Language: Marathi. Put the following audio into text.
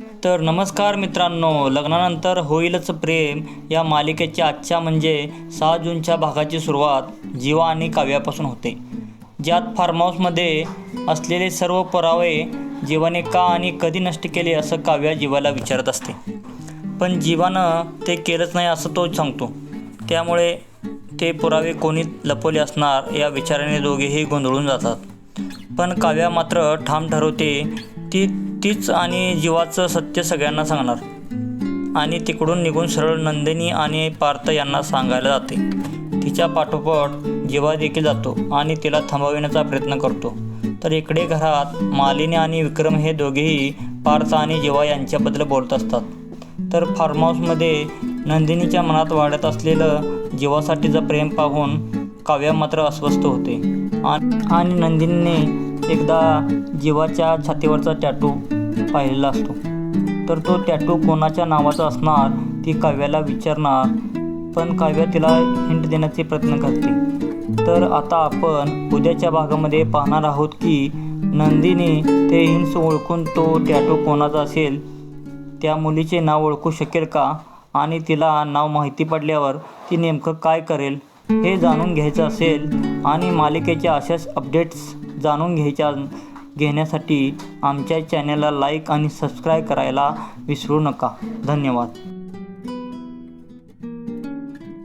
तर नमस्कार मित्रांनो लग्नानंतर होईलच प्रेम. या मालिकेच्या आजच्या म्हणजे सहा जूनच्या भागाची सुरुवात जीवा आणि काव्यापासून होते. ज्यात फार्म हाऊसमध्ये असलेले सर्व पुरावे जीवाने का आणि कधी नष्ट केले असं काव्या जीवाला विचारत असते. पण जीवानं ते केलंच नाही असं तो सांगतो. त्यामुळे ते पुरावे कोणी लपवले असणार या विचाराने दोघेही गोंधळून जातात. पण काव्या मात्र ठाम ठरवते ती तीच आणि जीवाचं सत्य सगळ्यांना सांगणार. आणि तिकडून निघून सरळ नंदिनी आणि पार्थ यांना सांगायला जाते. तिच्या पाठोपाठ जीवा देखील जातो आणि तिला थांबविण्याचा प्रयत्न करतो. तर इकडे घरात मालिनी आणि विक्रम हे दोघेही पार्थ आणि जीवा यांच्याबद्दल बोलत असतात. तर फार्म हाऊसमध्ये नंदिनीच्या मनात वाढत असलेलं जीवासाठीचं प्रेम पाहून काव्या मात्र अस्वस्थ होते. आणि नंदिनीने एकदा जीवाच्या छातीवरचा टॅटू पाहिलेला असतो. तर तो टॅटू कोणाच्या नावाचा असणार ती काव्याला विचारणार पण काव्या तिला हिंट देण्याचे प्रयत्न करते. तर आता आपण उद्याच्या भागामध्ये पाहणार आहोत की नंदिनी ते हिंट्स ओळखून तो टॅटू कोणाचा असेल त्या मुलीचे नाव ओळखू शकेल का? आणि तिला नाव माहिती पडल्यावर ती नेमकं काय करेल हे जाणून घ्यायचं असेल. आणि मालिकेच्या अशाच अपडेट्स जाणून घ्यायच्या घेण्यासाठी आमच्या चॅनलला लाईक आणि सबस्क्राईब करायला विसरू नका. धन्यवाद.